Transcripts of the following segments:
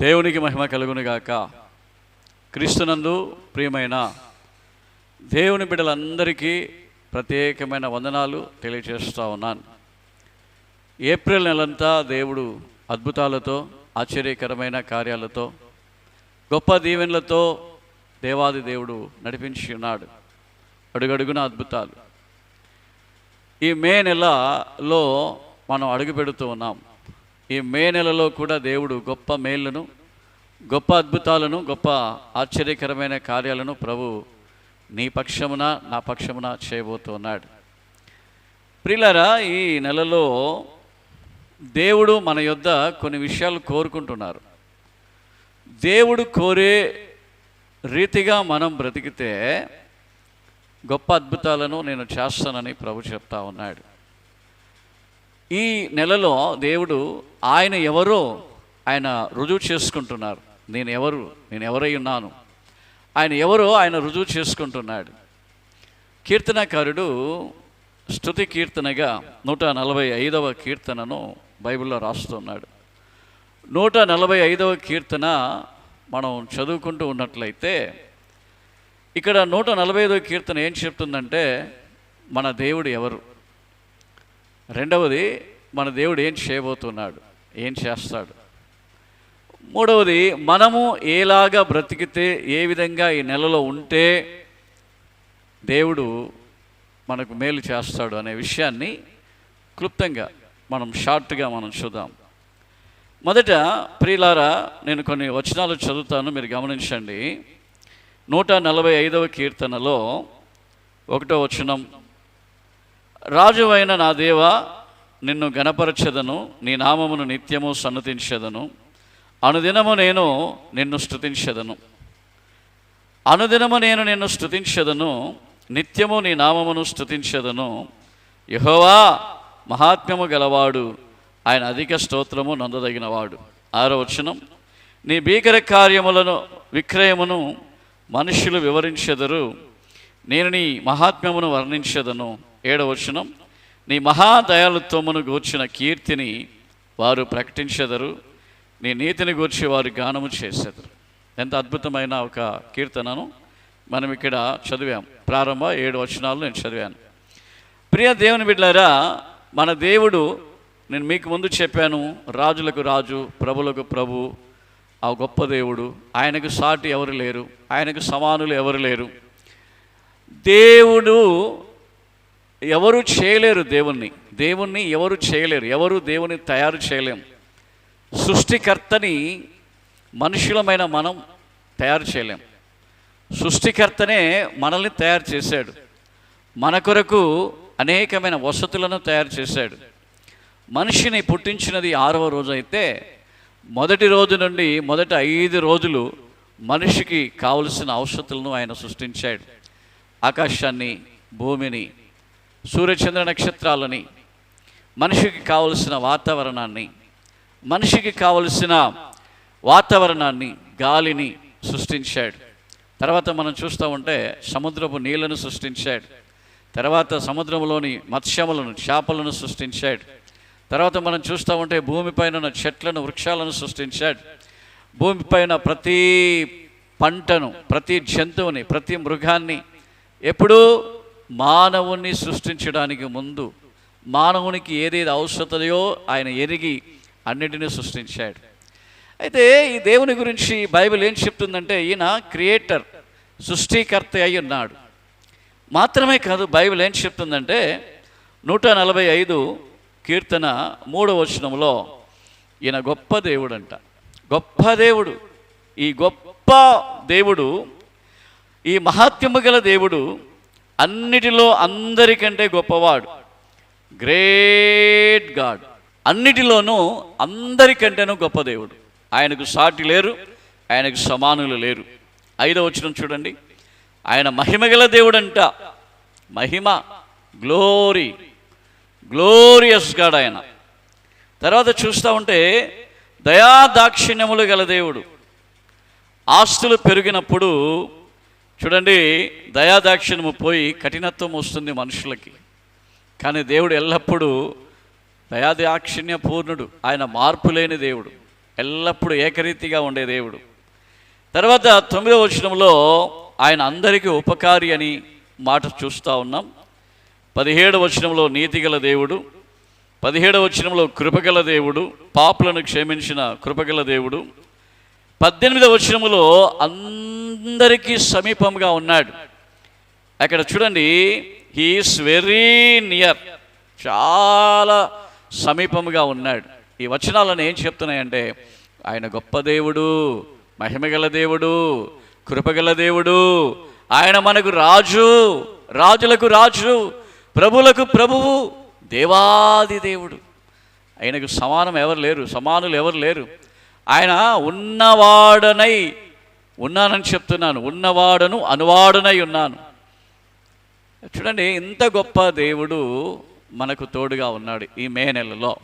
దేవునికి మహిమ కలుగునుగాక క్రీస్తునందు ప్రియమైన దేవుని బిడ్డలందరికీ ప్రత్యేకమైన వందనాలు తెలియజేస్తూ ఉన్నాను. ఏప్రిల్ నెలంతా దేవుడు అద్భుతాలతో ఆశ్చర్యకరమైన కార్యాలతో గొప్ప దీవెనలతో దేవాది దేవుడు నడిపించి ఉన్నాడు. అడుగడుగున అద్భుతాలు. ఈ మే నెలలో మనం అడుగు పెడుతూ ఉన్నాం. ఈ మే నెలలో కూడా దేవుడు గొప్ప మేళ్ళను గొప్ప అద్భుతాలను గొప్ప ఆశ్చర్యకరమైన కార్యాలను ప్రభు నీ పక్షమున నా పక్షమున చేయబోతున్నాడు. ప్రిలరా ఈ నెలలో దేవుడు మన యొద్ద కొన్ని విషయాలు కోరుకుంటున్నారు. దేవుడు కోరే రీతిగా మనం బ్రతికితే గొప్ప అద్భుతాలను నేను చేస్తానని ప్రభు చెప్తా ఉన్నాడు. ఈ నెలలో దేవుడు ఆయన ఎవరో ఆయన రుజువు చేసుకుంటున్నారు. నేను ఎవరు? నేను ఎవరై ఉన్నాను? ఆయన ఎవరో ఆయన రుజువు చేసుకుంటున్నాడు. కీర్తనకారుడు స్థుతి కీర్తనగా నూట నలభై ఐదవ కీర్తనను బైబిల్లో రాస్తున్నాడు. నూట నలభై ఐదవ కీర్తన మనం చదువుకుంటూ ఉన్నట్లయితే ఇక్కడ నూట నలభై ఐదవ కీర్తన ఏం చెప్తుందంటే మన దేవుడు ఎవరు? రెండవది మన దేవుడు ఏం చేయబోతున్నాడు? ఏం చేస్తాడు? మూడవది మనము ఏలాగా బ్రతికితే ఏ విధంగా ఈ నెలలో ఉంటే దేవుడు మనకు మేలు చేస్తాడు అనే విషయాన్ని క్లుప్తంగా మనం షార్ట్గా మనం చూద్దాం. మొదట ప్రియులారా నేను కొన్ని వచనాలు చదువుతాను మీరు గమనించండి. నూట నలభై ఐదవ కీర్తనలో ఒకటో వచనం రాజువైన నా దేవ నిన్ను గణపరచెదను నీ నామమును నిత్యము సన్నతించెదను. అనుదినము నేను నిన్ను స్తుతించెదను. అనుదినము నేను నిన్ను స్తుతించెదను నిత్యము నీ నామమును స్తుతించెదను. యహోవా మహాత్మ్యము గలవాడు ఆయన అధిక స్తోత్రము నందదగినవాడు. ఆరో వచనం నీ భీకర కార్యములను విక్రయమును మనుష్యులు వివరించెదరు నేను నీ మహాత్మ్యమును వర్ణించెదను. ఏడవచనం నీ మహాదయాలుత్వమును గూర్చిన కీర్తిని వారు ప్రకటించెదరు నీ నీతిని గూర్చి వారు గానము చేసేదరు. ఎంత అద్భుతమైన ఒక కీర్తనను మనం ఇక్కడ చదివాం. ప్రారంభ ఏడు వచనాలు నేను చదివాను. ప్రియ దేవుని బిడ్డారా మన దేవుడు నేను మీకు ముందు చెప్పాను రాజులకు రాజు ప్రభులకు ప్రభు ఆ గొప్ప దేవుడు ఆయనకు సాటి ఎవరు లేరు ఆయనకు సమానులు ఎవరు లేరు. దేవుడు ఎవరు చేయలేరు దేవుణ్ణి. దేవుణ్ణి ఎవరు చేయలేరు. ఎవరు దేవుని తయారు చేయలేం సృష్టికర్తని మనుషులమైన మనం తయారు చేయలేం సృష్టికర్తనే మనల్ని తయారు చేశాడు. మన కొరకు అనేకమైన వసతులను తయారు చేశాడు. మనిషిని పుట్టించినది ఆరవ రోజు అయితే మొదటి రోజు నుండి మొదటి ఐదు రోజులు మనిషికి కావలసిన ఔషధులను ఆయన సృష్టించాడు. ఆకాశాన్ని భూమిని సూర్యచంద్ర నక్షత్రాలని మనిషికి కావలసిన వాతావరణాన్ని మనిషికి కావలసిన వాతావరణాన్ని గాలిని సృష్టించాడు. తర్వాత మనం చూస్తూ ఉంటే సముద్రపు నీళ్ళను సృష్టించాడు. తర్వాత సముద్రంలోని మత్స్యములను చేపలను సృష్టించాడు. తర్వాత మనం చూస్తూ ఉంటే భూమిపైన ఉన్న చెట్లను వృక్షాలను సృష్టించాడు. భూమిపైన ప్రతి పంటను ప్రతి జంతువుని ప్రతి మృగాన్ని ఎప్పుడూ మానవుణ్ణి సృష్టించడానికి ముందు మానవునికి ఏదేది అవసరతయో ఆయన ఎరిగి అన్నిటినీ సృష్టించాడు. అయితే ఈ దేవుని గురించి బైబిల్ ఏం చెప్తుందంటే ఈయన క్రియేటర్ సృష్టికర్త అయి ఉన్నాడు. మాత్రమే కాదు బైబిల్ ఏం చెప్తుందంటే నూట నలభై ఐదు కీర్తన మూడవ వచనంలో ఈయన గొప్ప దేవుడు అంట గొప్ప దేవుడు. ఈ గొప్ప దేవుడు ఈ మహాత్మ్యము గల దేవుడు అన్నిటిలో అందరికంటే గొప్పవాడు. గ్రేట్ గాడ్ అన్నిటిలోనూ అందరికంటేనూ గొప్ప దేవుడు. ఆయనకు సాటి లేరు ఆయనకు సమానులు లేరు. ఐదవ వచ్చిన చూడండి. ఆయన మహిమగల దేవుడంట. మహిమ గ్లోరీ గ్లోరియస్ గాడ్ ఆయన. తర్వాత చూస్తూ ఉంటే దయా దాక్షిణ్యములు గల దేవుడు. ఆస్తులు పెరిగినప్పుడు చూడండి దయాదాక్షిణ్యము పోయి కఠినత్వం వస్తుంది మనుషులకి. కానీ దేవుడు ఎల్లప్పుడూ దయాదాక్షిణ్య పూర్ణుడు ఆయన మార్పు లేని దేవుడు. ఎల్లప్పుడూ ఏకరీతిగా ఉండే దేవుడు. తర్వాత తొమ్మిదవ వచనంలో ఆయన అందరికీ ఉపకారి అని మాట చూస్తూ ఉన్నాం. పదిహేడవ వచనంలో నీతిగల దేవుడు. పదిహేడవ వచనంలో కృపగల దేవుడు. పాపులను క్షమించిన కృపగల దేవుడు. పద్దెనిమిదవ వచనములో అందరికీ సమీపంగా ఉన్నాడు. అక్కడ చూడండి హీఈస్ వెరీ నియర్ చాలా సమీపముగా ఉన్నాడు. ఈ వచనాలను ఏం చెప్తున్నాయంటే ఆయన గొప్ప దేవుడు మహిమగల దేవుడు కృపగల దేవుడు ఆయన మనకు రాజు రాజులకు రాజు ప్రభులకు ప్రభువు దేవాది దేవుడు. ఆయనకు సమానం ఎవరు లేరు సమానులు ఎవరు లేరు. ఆయన ఉన్నవాడనై ఉన్నానని చెప్తున్నాను. ఉన్నవాడను అనువాడనై ఉన్నాను. చూడండి ఇంత గొప్ప దేవుడు మనకు తోడుగా ఉన్నాడు ఈ మే నెలలో.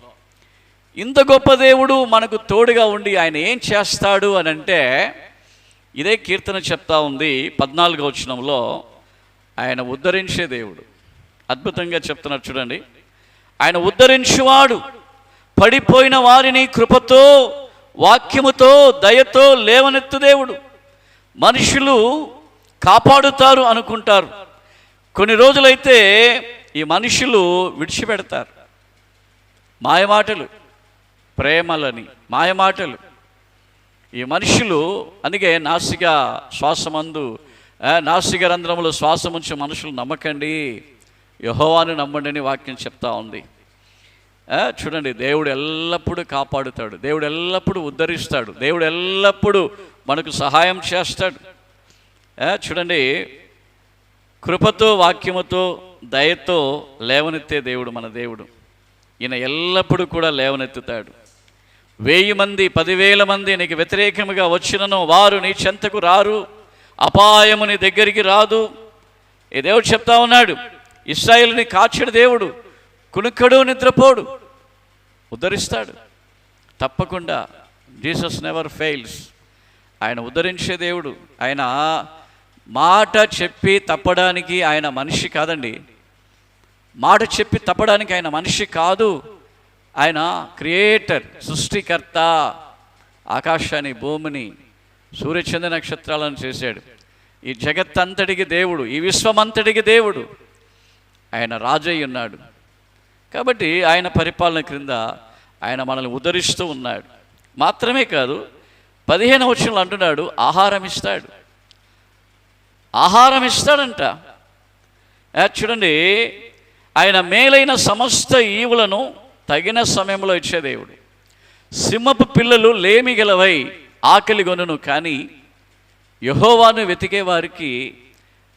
ఇంత గొప్ప దేవుడు మనకు తోడుగా ఉండి ఆయన ఏం చేస్తాడు అని అంటే ఇదే కీర్తన చెప్తా ఉంది పద్నాలుగో వచనంలో ఆయన ఉద్ధరించే దేవుడు. అద్భుతంగా చెప్తున్నారు చూడండి. ఆయన ఉద్ధరించువాడు పడిపోయిన వారిని కృపతో వాక్యముతో దయతో లేవనెత్తు దేవుడు. మనుషులు కాపాడుతారు అనుకుంటారు. కొన్ని రోజులైతే ఈ మనుషులు విడిచిపెడతారు. మాయమాటలు ప్రేమలని మాయమాటలు. ఈ మనుషులు అందుకే నాసిక శ్వాసమందు నాసిక రంధ్రములు శ్వాసముంచి మనుషులు నమ్మకండి. యహోవాని నమ్మండి అని వాక్యం చెప్తా ఉంది. చూడండి దేవుడు ఎల్లప్పుడూ కాపాడుతాడు. దేవుడు ఎల్లప్పుడూ ఉద్ధరిస్తాడు. దేవుడు ఎల్లప్పుడూ మనకు సహాయం చేస్తాడు. చూడండి కృపతో వాక్యముతో దయతో లేవనెత్తే దేవుడు మన దేవుడు. ఈయన ఎల్లప్పుడూ కూడా లేవనెత్తుతాడు. వెయ్యి మంది పదివేల మంది నీకు వ్యతిరేకముగా వచ్చినను వారు నీ చెంతకు రారు. అపాయము నీ దగ్గరికి రాదు. ఈ దేవుడు చెప్తా ఉన్నాడు ఇస్రాయిల్ని కాచిన దేవుడు కునుక్కడు నిద్రపోడు. ఉద్ధరిస్తాడు. తప్పకుండా జీసస్ నెవర్ ఫెయిల్స్. ఆయన ఉద్ధరించే దేవుడు. ఆయన మాట చెప్పి తప్పడానికి ఆయన మనిషి కాదండి. మాట చెప్పి తప్పడానికి ఆయన మనిషి కాదు. ఆయన క్రియేటర్ సృష్టికర్త ఆకాశాన్ని భూమిని సూర్యచంద్ర నక్షత్రాలను చేశాడు. ఈ జగత్తంతటికి దేవుడు ఈ విశ్వమంతటికి దేవుడు. ఆయన రాజయ్య ఉన్నాడు. కాబట్టి ఆయన పరిపాలన క్రింద ఆయన మనల్ని ఉదరిస్తూ ఉన్నాడు. మాత్రమే కాదు పదిహేను వచ్చినలు అంటున్నాడు ఆహారం ఇస్తాడు. ఆహారం ఇస్తాడంట. చూడండి ఆయన మేలైన సమస్త ఈవులను తగిన సమయంలో ఇచ్చే దేవుడు. సింహపు పిల్లలు లేమి గలవై ఆకలి గొనును కానీ యహోవాను వెతికే వారికి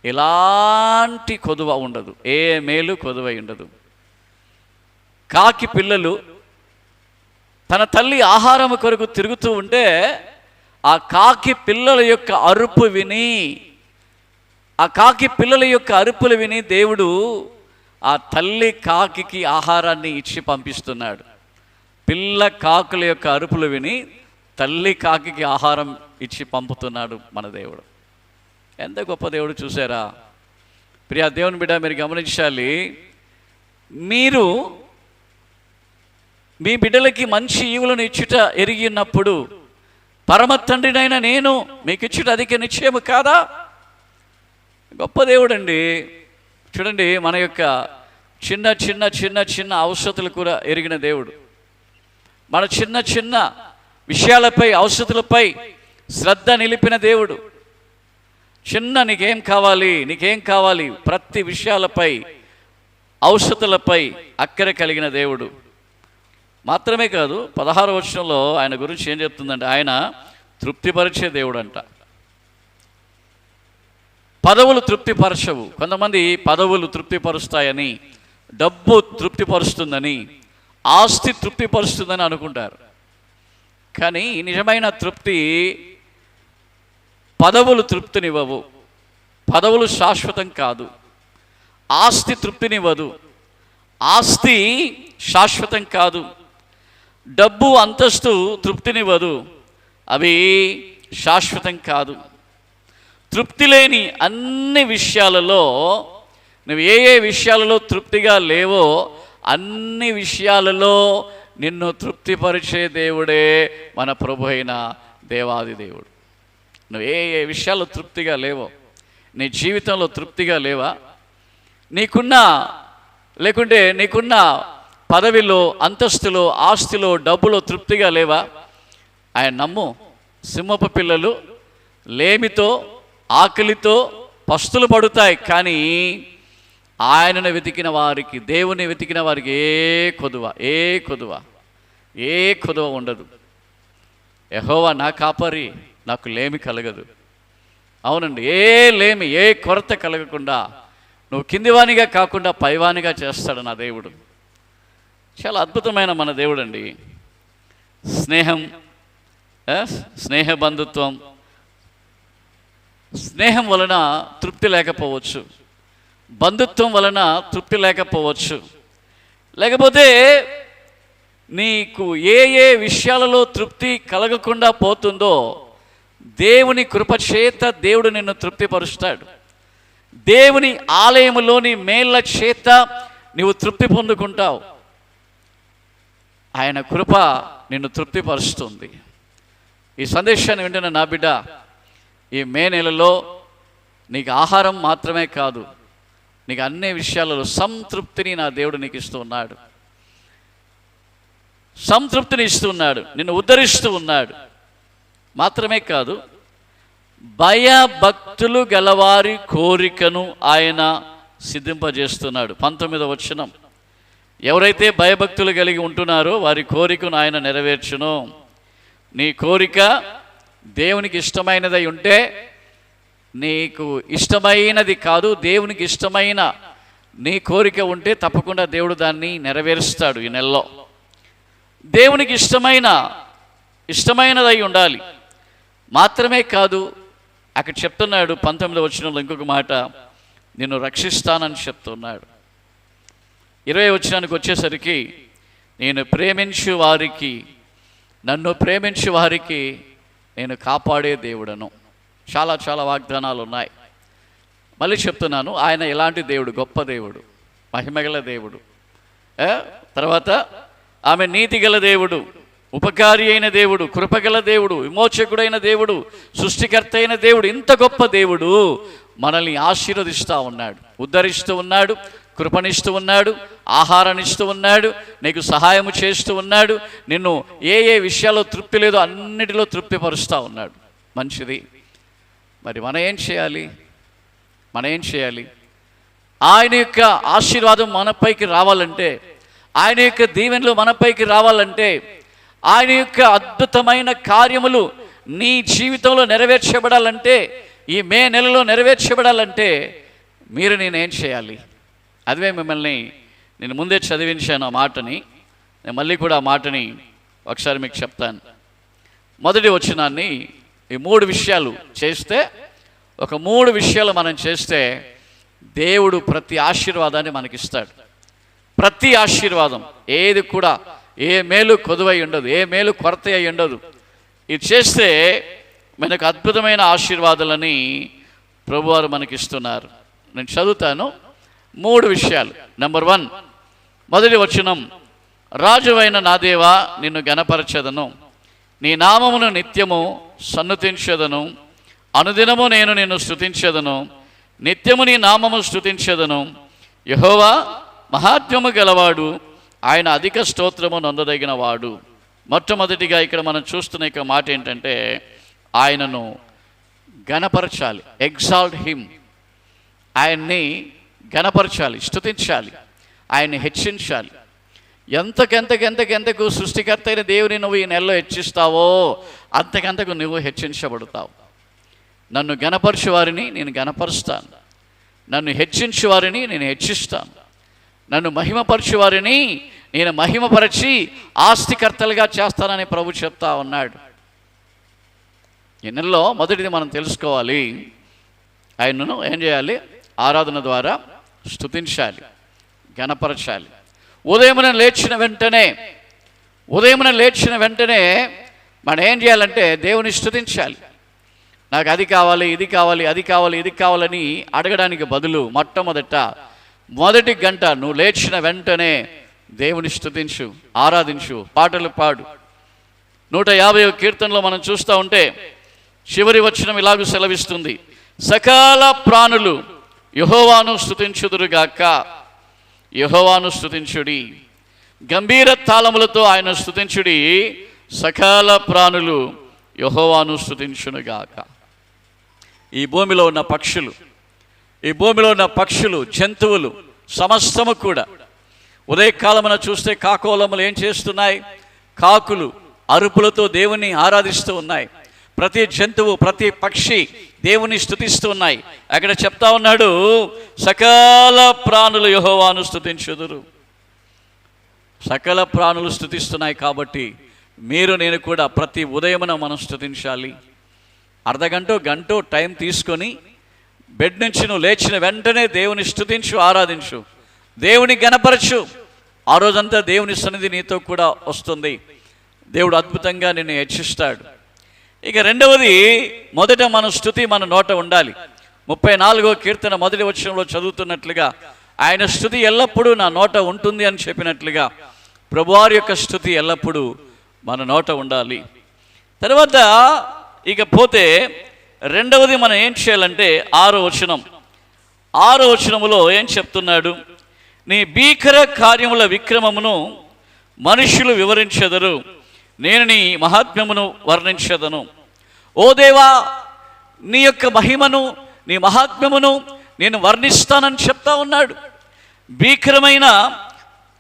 ఎలాంటి కొదువ ఉండదు. ఏ మేలు కొదువై ఉండదు. కాకి పిల్లలు తన తల్లి ఆహారం కొరకు తిరుగుతూ ఉంటే ఆ కాకి పిల్లల యొక్క అరుపు విని ఆ కాకి పిల్లల యొక్క అరుపులు విని దేవుడు ఆ తల్లి కాకికి ఆహారాన్ని ఇచ్చి పంపిస్తున్నాడు. పిల్ల కాకుల యొక్క అరుపులు విని తల్లి కాకికి ఆహారం ఇచ్చి పంపుతున్నాడు మన దేవుడు. ఎంత గొప్ప దేవుడు చూసారా? ప్రియా దేవుని బిడ్డ మీరు గమనించాలి మీరు మీ బిడ్డలకి మంచి ఈవులను ఇచ్చుట ఎరిగినప్పుడు పరమ తండ్రినైన నేను మీకు ఇచ్చుట అధిక నిశ్చయము కాదా? గొప్ప దేవుడండి. చూడండి మన యొక్క చిన్న చిన్న చిన్న చిన్న అవసరతలు కూడా ఎరిగిన దేవుడు. మన చిన్న చిన్న విషయాలపై అవసరతలపై శ్రద్ధ నిలిపిన దేవుడు. చిన్న నీకేం కావాలి నీకేం కావాలి ప్రతి విషయాలపై ఔషధులపై అక్కర కలిగిన దేవుడు. మాత్రమే కాదు పదహారు వర్షంలో ఆయన గురించి ఏం చెప్తుందంటే ఆయన తృప్తిపరిచే దేవుడు అంట పదవులు తృప్తిపరచవు కొంతమంది పదవులు తృప్తిపరుస్తాయని డబ్బు తృప్తిపరుస్తుందని ఆస్తి తృప్తిపరుస్తుందని అనుకుంటారు. కానీ నిజమైన తృప్తి పదవులు తృప్తినివ్వవు. పదవులు శాశ్వతం కాదు. ఆస్తి తృప్తినివ్వదు. ఆస్తి శాశ్వతం కాదు. డబ్బు అంతస్తు తృప్తినివ్వదు. అవి శాశ్వతం కాదు. తృప్తి లేని అన్ని విషయాలలో నువ్వు ఏ ఏ విషయాలలో తృప్తిగా లేవో అన్ని విషయాలలో నిన్ను తృప్తిపరిచే దేవుడే మన ప్రభు అయిన దేవాది దేవుడు. నువ్వు ఏ ఏ విషయాల్లో తృప్తిగా లేవో నీ జీవితంలో తృప్తిగా లేవా? నీకున్న లేకుంటే నీకున్న పదవిలో అంతస్తులో ఆస్తిలో డబ్బులో తృప్తిగా లేవా? ఆయన నమ్ము సింహపు పిల్లలు లేమితో ఆకలితో పస్తులు పడుతాయి కానీ ఆయనను వెతికిన వారికి దేవుని వెతికిన వారికి ఏ కొదువ ఏ కొదువ ఏ కొదువ ఉండదు. యహోవా నా కాపరి నాకు లేమి కలగదు. అవునండి ఏ లేమి ఏ కొరత కలగకుండా నువ్వు కిందివానిగా కాకుండా పైవానిగా చేస్తాడు నా దేవుడు. చాలా అద్భుతమైన మన దేవుడు అండి స్నేహం స్నేహ బంధుత్వం. స్నేహం వలన తృప్తి లేకపోవచ్చు. బంధుత్వం వలన తృప్తి లేకపోవచ్చు. లేకపోతే నీకు ఏ ఏ విషయాలలో తృప్తి కలగకుండా పోతుందో దేవుని కృపచేత దేవుడు నిన్ను తృప్తిపరుస్తాడు. దేవుని ఆలయములోని మేళ్ళ చేత నీవు తృప్తి పొందుకుంటావు. ఆయన కృప నిన్ను తృప్తిపరుస్తుంది. ఈ సందేశాన్ని వింటున్న నా బిడ్డ ఈ మే నెలలో నీకు ఆహారం మాత్రమే కాదు నీకు అన్ని విషయాలలో సంతృప్తిని నా దేవుడు నీకు ఇస్తూ ఉన్నాడు. సంతృప్తిని ఇస్తూ ఉన్నాడు నిన్ను ఉద్ధరిస్తూ ఉన్నాడు. మాత్రమే కాదు భయభక్తులు గలవారి కోరికను ఆయన సిద్ధింపజేస్తున్నాడు. పంతొమ్మిదవ వచనం. ఎవరైతే భయభక్తులు కలిగి ఉంటున్నారో వారి కోరికను ఆయన నెరవేర్చును. నీ కోరిక దేవునికి ఇష్టమైనదై ఉంటే నీకు ఇష్టమైనది కాదు దేవునికి ఇష్టమైన నీ కోరిక ఉంటే తప్పకుండా దేవుడు దాన్ని నెరవేరుస్తాడు ఈ నెలలో. దేవునికి ఇష్టమైన ఇష్టమైనదై ఉండాలి. మాత్రమే కాదు అక్కడ చెప్తున్నాడు పంతొమ్మిది వచ్చిన ఇంకొక మాట నిన్ను రక్షిస్తానని చెప్తున్నాడు. ఇరవై వచ్చినానికి వచ్చేసరికి నేను ప్రేమించు వారికి నన్ను ప్రేమించు వారికి నేను కాపాడే దేవుడను. చాలా చాలా వాగ్దానాలు ఉన్నాయి. మళ్ళీ చెప్తున్నాను ఆయన ఎలాంటి దేవుడు? గొప్ప దేవుడు మహిమగల దేవుడు. తర్వాత ఆమె నీతిగల దేవుడు ఉపకారి అయిన దేవుడు కృపగల దేవుడు విమోచకుడైన దేవుడు సృష్టికర్త అయిన దేవుడు ఇంత గొప్ప దేవుడు మనల్ని ఆశీర్వదిస్తూ ఉన్నాడు ఉద్ధరిస్తూ ఉన్నాడు కృపణిస్తూ ఉన్నాడు ఆహారాన్నిస్తూ ఉన్నాడు నీకు సహాయము చేస్తూ ఉన్నాడు నిన్ను ఏ ఏ విషయాల్లో తృప్తి లేదో అన్నిటిలో తృప్తిపరుస్తూ ఉన్నాడు. మంచిది. మరి మనం ఏం చేయాలి? మనం ఏం చేయాలి? ఆయన యొక్క ఆశీర్వాదం మనపైకి రావాలంటే ఆయన యొక్క దీవెనలు మనపైకి రావాలంటే ఆయన యొక్క అద్భుతమైన కార్యములు నీ జీవితంలో నెరవేర్చబడాలంటే ఈ మే నెలలో నెరవేర్చబడాలంటే మీరు నేనేం చేయాలి? అదే మిమ్మల్ని నేను ముందే చదివించాను ఆ మాటని. నేను మళ్ళీ కూడా ఆ మాటని ఒకసారి మీకు చెప్తాను. మొదటి వచ్చినాన్ని ఈ మూడు విషయాలు చేస్తే ఒక మూడు విషయాలు మనం చేస్తే దేవుడు ప్రతి ఆశీర్వాదాన్ని మనకిస్తాడు. ప్రతి ఆశీర్వాదం ఏది కూడా ఏ మేలు కొదువై ఉండదు ఏ మేలు కొరత అయి ఉండదు. ఇది చేస్తే మనకు అద్భుతమైన ఆశీర్వాదాలని ప్రభువారు మనకిస్తున్నారు. నేను చదువుతాను. మూడు విషయాలు. నెంబర్ వన్ మొదటి వచనం రాజువైన నా దేవా నిన్ను గణపరచదను నీ నామమును నిత్యము సన్నుతించదను. అనుదినము నేను నిన్ను స్థుతించదను నిత్యము నీ నామము స్థుతించదను యహోవా మహాత్మ్యము గలవాడు ఆయన అధిక స్తోత్రము నొందదగిన వాడు మొట్టమొదటిగా ఇక్కడ మనం చూస్తున్న యొక్క మాట ఏంటంటే ఆయనను గణపరచాలి ఎగ్జాల్ట్ హిమ్. ఆయన్ని ఘనపరచాలి స్థుతించాలి ఆయన్ని హెచ్చించాలి. ఎంతకెంతకెంతకెంతకు సృష్టికర్త అయిన దేవుని నువ్వు ఈ నెలలో హెచ్చిస్తావో అంతకంతకు నువ్వు హెచ్చించబడతావు. నన్ను గణపరచు వారిని నేను గణపరుస్తాను నన్ను హెచ్చించు వారిని నేను హెచ్చిస్తాను. నన్ను మహిమపరచు వారిని నేను మహిమపరచి ఆస్తికర్తలుగా చేస్తానని ప్రభు చెప్తా ఉన్నాడు. ఈ నెలలో మొదటిది మనం తెలుసుకోవాలి. ఆయనను ఏం చేయాలి? ఆరాధన ద్వారా స్థుతించాలి గణపరచాలి ఉదయమున లేచిన వెంటనే ఉదయమున లేచిన వెంటనే మనం ఏం చేయాలంటే దేవుని స్థుతించాలి నాకు అది కావాలి ఇది కావాలి అది కావాలి ఇది కావాలని అడగడానికి బదులు మొట్టమొదట మొదటి గంట నువ్వు లేచిన వెంటనే దేవుని స్థుతించు ఆరాధించు పాటలు పాడు. నూట యాభై కీర్తనలో మనం చూస్తూ ఉంటే చివరి వచనం ఇలాగూ సెలవిస్తుంది. సకాల ప్రాణులు యహోవాను స్థుతించుదురుగాక యహోవాను స్తుతించుడి. గంభీర తాళములతో ఆయన స్తుతించుడి. సకల ప్రాణులు యహోవాను స్థుతించునుగాక ఈ భూమిలో ఉన్న పక్షులు ఈ భూమిలో ఉన్న పక్షులు జంతువులు సమస్తము కూడా ఉదయకాలమున చూస్తే కాకోలములు ఏం చేస్తున్నాయి? కాకులు అరుపులతో దేవుని ఆరాధిస్తూ ఉన్నాయి. ప్రతి జంతువు ప్రతి పక్షి దేవుని స్థుతిస్తూ ఉన్నాయి. అక్కడ చెప్తా ఉన్నాడు సకల ప్రాణులు యహోవాను స్థుతించుదురు. సకల ప్రాణులు స్థుతిస్తున్నాయి కాబట్టి మీరు నేను కూడా ప్రతి ఉదయమున మనం స్థుతించాలి. అర్ధగంట గంట టైం తీసుకొని బెడ్ నుంచి నువ్వు లేచిన వెంటనే దేవుని స్థుతించు ఆరాధించు. దేవుని గణపరచు. ఆ రోజంతా దేవుని సన్నిధి నీతో కూడా వస్తుంది. దేవుడు అద్భుతంగా నిన్ను హెచ్చిస్తాడు. ఇక రెండవది మొదట మన స్థుతి మన నోట ఉండాలి. ముప్పై నాలుగో కీర్తన మొదటి వచనంలో చదువుతున్నట్లుగా ఆయన స్థుతి ఎల్లప్పుడూ నా నోట ఉంటుంది అని చెప్పినట్లుగా ప్రభువారి యొక్క స్థుతి ఎల్లప్పుడూ మన నోట ఉండాలి. తర్వాత ఇక పోతే రెండవది మనం ఏం చేయాలంటే ఆరో వచనం. ఆరో వచనములో ఏం చెప్తున్నాడు? నీ భీకర కార్యముల విక్రమమును మనుషులు వివరించెదరు. నేను నీ మహాత్మ్యమును వర్ణించదను. ఓ దేవా నీ యొక్క మహిమను నీ మహాత్మ్యమును నేను వర్ణిస్తానని చెప్తా ఉన్నాడు. భీకరమైన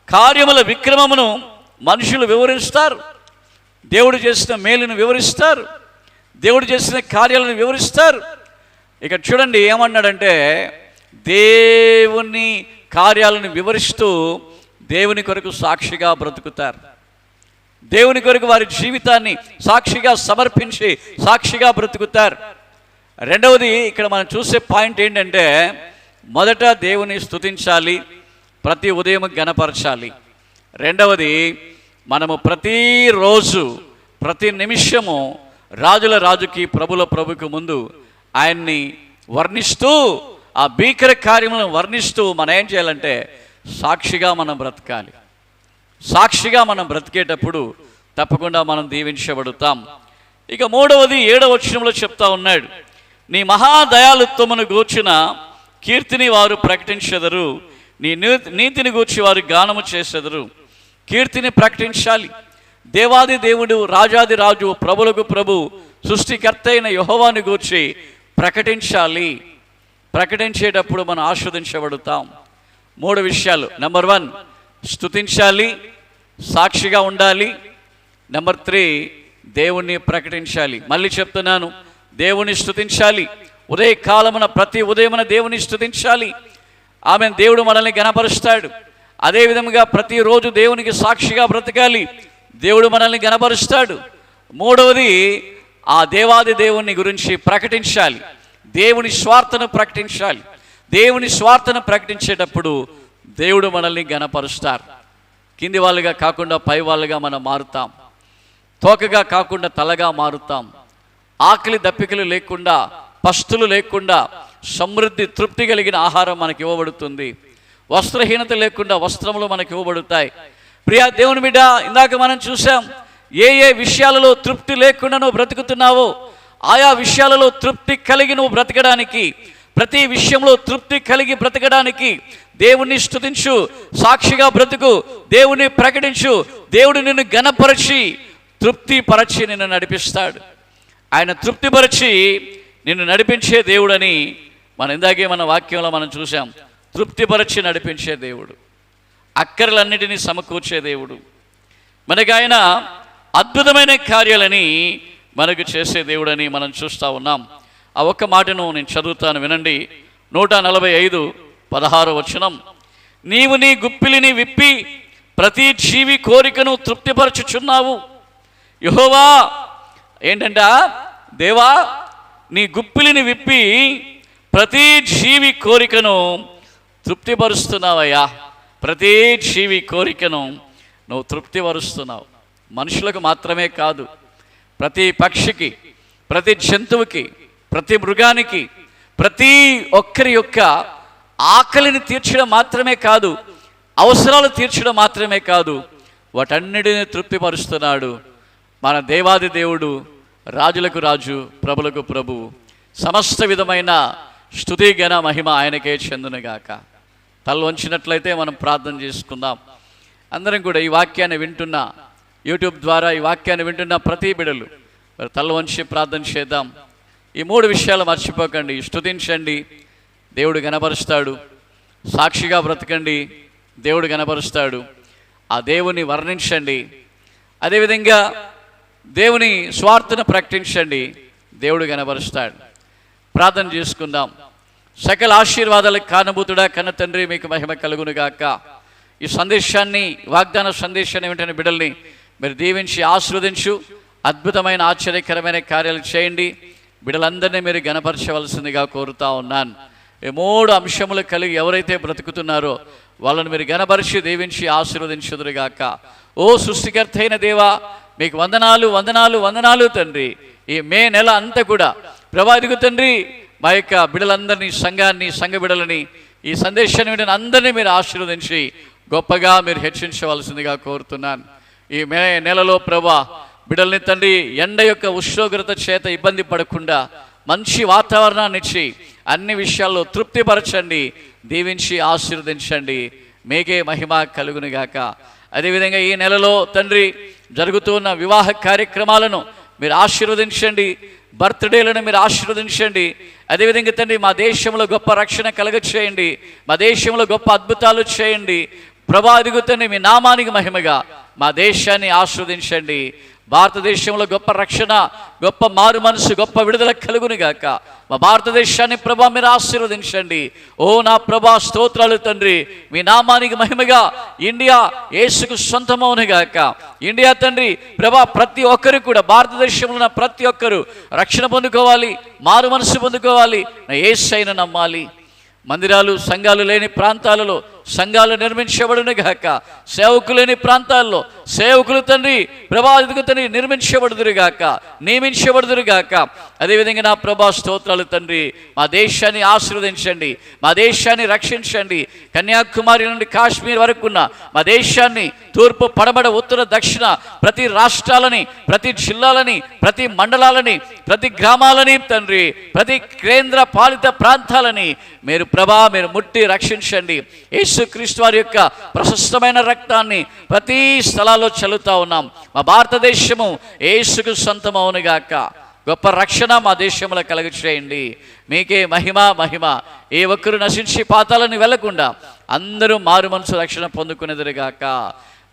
కార్యముల విక్రమమును మనుషులు వివరిస్తారు. దేవుడు చేసిన మేలును వివరిస్తారు. దేవుడు చేసిన కార్యాలను వివరిస్తారు. ఇక చూడండి ఏమన్నాడంటే దేవుని కార్యాలను వివరిస్తూ దేవుని కొరకు సాక్షిగా బ్రతుకుతారు. దేవుని కొరకు వారి జీవితాన్ని సాక్షిగా సమర్పించి సాక్షిగా బ్రతుకుతారు. రెండవది ఇక్కడ మనం చూసే పాయింట్ ఏంటంటే మొదట దేవుని స్తుతించాలి ప్రతి ఉదయం గణపరచాలి. రెండవది మనము ప్రతిరోజు ప్రతి నిమిషము రాజుల రాజుకి ప్రభుల ప్రభుకి ముందు ఆయన్ని వర్ణిస్తూ ఆ భీకర కార్యములను వర్ణిస్తూ మనం ఏం చేయాలంటే సాక్షిగా మనం బ్రతకాలి. సాక్షిగా మనం బ్రతికేటప్పుడు తప్పకుండా మనం దీవించబడుతాం. ఇక మూడవది ఏడవ వచనంలో చెప్తా ఉన్నాడు నీ మహాదయాలుత్వమును గూర్చిన కీర్తిని వారు ప్రకటించెదరు. నీ నీ- నీతిని గూర్చి వారు గానము చేసెదరు. కీర్తిని ప్రకటించాలి. దేవాది దేవుడు రాజాది రాజు ప్రభులకు ప్రభు సృష్టికర్త అయిన యహోవాని గూర్చి ప్రకటించాలి. ప్రకటించేటప్పుడు మనం ఆస్వాదించబడుతాం. మూడు విషయాలు. నెంబర్ వన్ స్తుతించాలి సాక్షిగా ఉండాలి. నెంబర్ త్రీ దేవుణ్ణి ప్రకటించాలి. మళ్ళీ చెప్తున్నాను దేవుని స్తుతించాలి. ఉదయ కాలమున ప్రతి ఉదయమున దేవుని స్తుతించాలి. ఆమె దేవుడు మనల్ని గణపరుస్తాడు అదేవిధంగా ప్రతిరోజు దేవునికి సాక్షిగా బ్రతకాలి. దేవుడు మనల్ని గణపరుస్తాడు మూడవది ఆ దేవాది దేవుని గురించి ప్రకటించాలి. దేవుని స్వార్థను ప్రకటించాలి. దేవుని స్వార్థను ప్రకటించేటప్పుడు దేవుడు మనల్ని గణపరుస్తారు కింది వాళ్ళుగా కాకుండా పై వాళ్ళుగా మనం మారుతాం. తోకగా కాకుండా తలగా మారుతాం. ఆకలి దప్పికలు లేకుండా పస్తులు లేకుండా సమృద్ధి తృప్తి కలిగిన ఆహారం మనకి ఇవ్వబడుతుంది. వస్త్రహీనత లేకుండా వస్త్రములు మనకి ఇవ్వబడుతాయి. ప్రియా దేవుని బిడ్డ ఇందాక మనం చూసాం ఏ ఏ విషయాలలో తృప్తి లేకుండా నువ్వు బ్రతుకుతున్నావో ఆయా విషయాలలో తృప్తి కలిగి నువ్వు బ్రతకడానికి ప్రతి విషయంలో తృప్తి కలిగి బ్రతకడానికి దేవుణ్ణి స్తుతించు సాక్షిగా బ్రతుకు దేవుని ప్రకటించు దేవుడు నిన్ను గణపరచి తృప్తిపరచి నిన్ను నడిపిస్తాడు. ఆయన తృప్తిపరచి నిన్ను నడిపించే దేవుడని మన ఇందాకే మన వాక్యంలో మనం చూసాం తృప్తిపరచి నడిపించే దేవుడు. అక్కర్లన్నిటినీ సమకూర్చే దేవుడు. మనకి ఆయన అద్భుతమైన కార్యాలని మనకు చేసే దేవుడని మనం చూస్తూ ఉన్నాం. ఆ ఒక్క మాటను నేను చదువుతాను వినండి. నూట నలభై ఐదు పదహారు వచనం. నీవు నీ గుప్పిలిని విప్పి ప్రతి జీవి కోరికను తృప్తిపరచుచున్నావు. యహోవా ఏంటంట? దేవా నీ గుప్పిలిని విప్పి ప్రతి జీవి కోరికను తృప్తిపరుస్తున్నావయ్యా. ప్రతి జీవి కోరికను నువ్వు తృప్తిపరుస్తున్నావు. మనుషులకు మాత్రమే కాదు ప్రతి పక్షికి ప్రతి జంతువుకి ప్రతి మృగానికి ప్రతి ఒక్కరి యొక్క ఆకలిని తీర్చడం మాత్రమే కాదు అవసరాలు తీర్చడం మాత్రమే కాదు వాటన్నిటిని తృప్తిపరుస్తున్నాడు మన దేవాది దేవుడు రాజులకు రాజు ప్రభులకు ప్రభు. సమస్త విధమైన స్థుతి మహిమ ఆయనకే చెందునుగాక. తల వంచినట్లయితే మనం ప్రార్థన చేసుకుందాం. అందరం కూడా ఈ వాక్యాన్ని వింటున్న యూట్యూబ్ ద్వారా ఈ వాక్యాన్ని వింటున్న ప్రతి బిడలు తల వంచి ప్రార్థన చేద్దాం. ఈ మూడు విషయాలు మర్చిపోకండి. స్థుతించండి దేవుడు గనపరుస్తాడు. సాక్షిగా బ్రతకండి. దేవుడు గనపరుస్తాడు. ఆ దేవుని వర్ణించండి. అదేవిధంగా దేవుని స్వార్థను ప్రకటించండి. దేవుడు గనపరుస్తాడు. ప్రార్థన చేసుకుందాం. సకల ఆశీర్వాదాలకు కానబూతుడా కన్న తండ్రి మీకు మహిమ కలుగునుగాక ఈ సందేశాన్ని వాగ్దాన సందేశాన్ని వెంటనే బిడల్ని మీరు దీవించి ఆశీర్వదించు. అద్భుతమైన ఆశ్చర్యకరమైన కార్యాలు చేయండి. బిడలందరినీ మీరు గణపరచవలసిందిగా కోరుతా ఉన్నాను. ఈ మూడు అంశములు కలిగి ఎవరైతే బ్రతుకుతున్నారో వాళ్ళని మీరు గణపరిచి దీవించి ఆశీర్వదించుదురుగాక. ఓ సృష్టికర్త అయిన దేవా మీకు వందనాలు వందనాలు వందనాలు తండ్రి. ఈ మే నెల అంతా కూడా ప్రభా తండ్రి మా యొక్క బిడలందరినీ సంఘాన్ని సంఘ బిడలని ఈ సందేశాన్ని విడిన అందరినీ మీరు ఆశీర్వదించి గొప్పగా మీరు హెచ్చరించవలసిందిగా కోరుతున్నాను. ఈ మే నెలలో ప్రభా బిడల్ని తండ్రి ఎండ యొక్క ఉష్ణోగ్రత చేత ఇబ్బంది పడకుండా మంచి వాతావరణాన్ని ఇచ్చి అన్ని విషయాల్లో తృప్తిపరచండి దీవించి ఆశీర్వదించండి. మీకే మహిమ కలుగునిగాక. అదేవిధంగా ఈ నెలలో తండ్రి జరుగుతున్న వివాహ కార్యక్రమాలను మీరు ఆశీర్వదించండి బర్త్డేలను మీరు ఆశీర్వదించండి. అదేవిధంగా తండ్రి మా దేశంలో గొప్ప రక్షణ కలగ చేయండి మా దేశంలో గొప్ప అద్భుతాలు చేయండి. ప్రభా అదిగుతండి మీ నామానికి మహిమగా మా దేశాన్ని ఆస్వాదించండి భారతదేశంలో గొప్ప రక్షణ గొప్ప మారు మనసు గొప్ప విడుదల కలుగును గాక మా భారతదేశాన్ని ప్రభా మీరు ఆశీర్వదించండి. ఓ నా ప్రభా స్తోత్రాలు తండ్రి. మీ నామానికి మహిమగా ఇండియా యేసుకు సొంతమవును గాక ఇండియా తండ్రి ప్రభా ప్రతి ఒక్కరు కూడా భారతదేశంలో ఉన్న ప్రతి ఒక్కరు రక్షణ పొందుకోవాలి మారు మనసు పొందుకోవాలి. నా ఏసైన నమ్మాలి. మందిరాలు సంఘాలు లేని ప్రాంతాలలో సంఘాలు నిర్మించబడును గాక. సేవకులేని ప్రాంతాల్లో సేవకులు తండ్రి ప్రభావితకు తండ్రి నిర్మించబడుదురు గాక. నియమించబడుదురు గాక. అదేవిధంగా నా ప్రభా స్తోత్రాలు తండ్రి మా దేశాన్ని ఆశీర్వదించండి మా దేశాన్ని రక్షించండి. కన్యాకుమారి నుండి కాశ్మీర్ వరకు ఉన్న మా దేశాన్ని తూర్పు పడమడ ఉత్తర దక్షిణ ప్రతి రాష్ట్రాలని ప్రతి జిల్లాలని ప్రతి మండలాలని ప్రతి గ్రామాలని తండ్రి ప్రతి కేంద్ర పాలిత ప్రాంతాలని మీరు ప్రభా మీరు ముట్టి రక్షించండి. యేసుక్రీస్తు వారి యొక్క ప్రశస్తమైన రక్తాన్ని ప్రతి స్థలాల్లో చల్లుతా ఉన్నాం. మా భారతదేశము యేసుకు సొంతమవునుగాక గొప్ప రక్షణ మా దేశంలో కలగ చేయండి. మీకే మహిమ మహిమ. ఏ ఒక్కరు నశించి పాతాలని వెళ్ళకుండా అందరూ మారు మనసు రక్షణ పొందుకునేదిగాక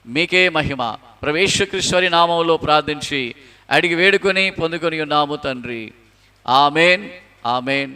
మీకే మహిమ. ప్రవేశకృష్వరి నామంలో ప్రార్థించి అడిగి వేడుకొని పొందుకొని ఉన్నాము తండ్రి. Amen amen.